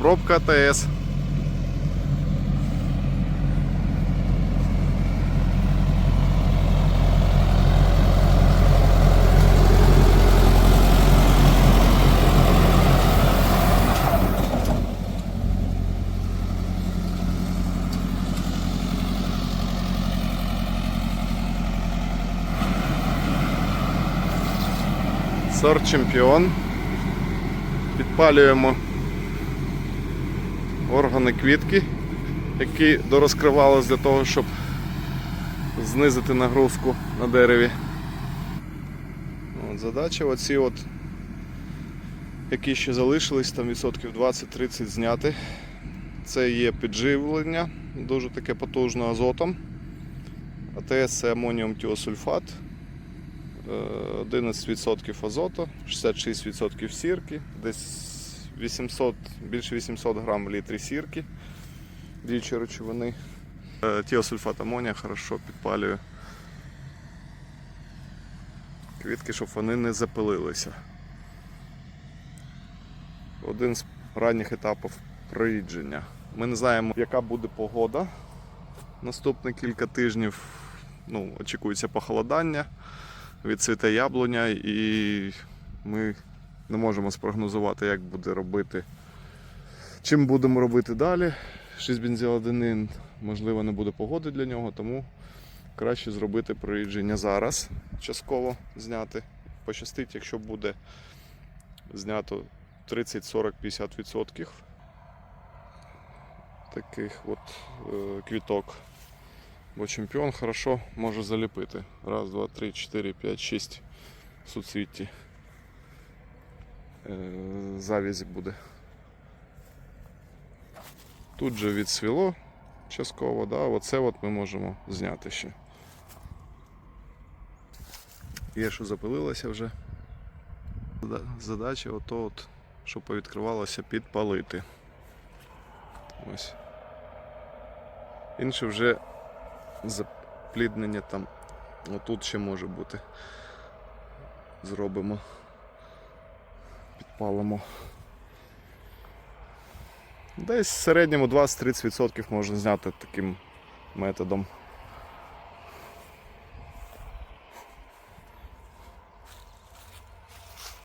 Пробка АТС. Сорт чемпіон. Підпалюємо органи квітки, які дорозкривались для того, щоб знизити нагрузку на дереві. От, задача оці от, які ще залишились, там відсотків 20-30 зняти. Це є підживлення, дуже таке потужне азотом. АТС це амоніум тіосульфат. Е, 11% азоту, 66% сірки, десь 800, більше 800 грам в літрі сірки, діючі речовини. Е, Тіосульфат амонія хорошо підпалює квітки, щоб вони не запилилися. Один з ранніх етапів проїдження. Ми не знаємо, яка буде погода наступні кілька тижнів. Ну, очікується похолодання відцвіте яблуня, і ми не можемо спрогнозувати, як буде робити. Чим будемо робити далі. 6 бензиладенин, можливо, не буде погоди для нього, тому краще зробити проїждження зараз, частково зняти. Пощастить, якщо буде знято 30, 40, 50 відсотків таких от е, квіток. Бо чемпіон хорошо може заліпити. Раз, два, три, чотири, п'ять, шість в суцвітті. Е, буде. Тут же відсвіло частково, да? оце от ми можемо зняти ще. Є, що запилилося вже. Задача ото от, щоб повідкривалося, підпалити. Ось. Інше вже запліднення там. Отут ще може бути. Зробимо. Підпалимо. Десь в середньому 20-30% можна зняти таким методом.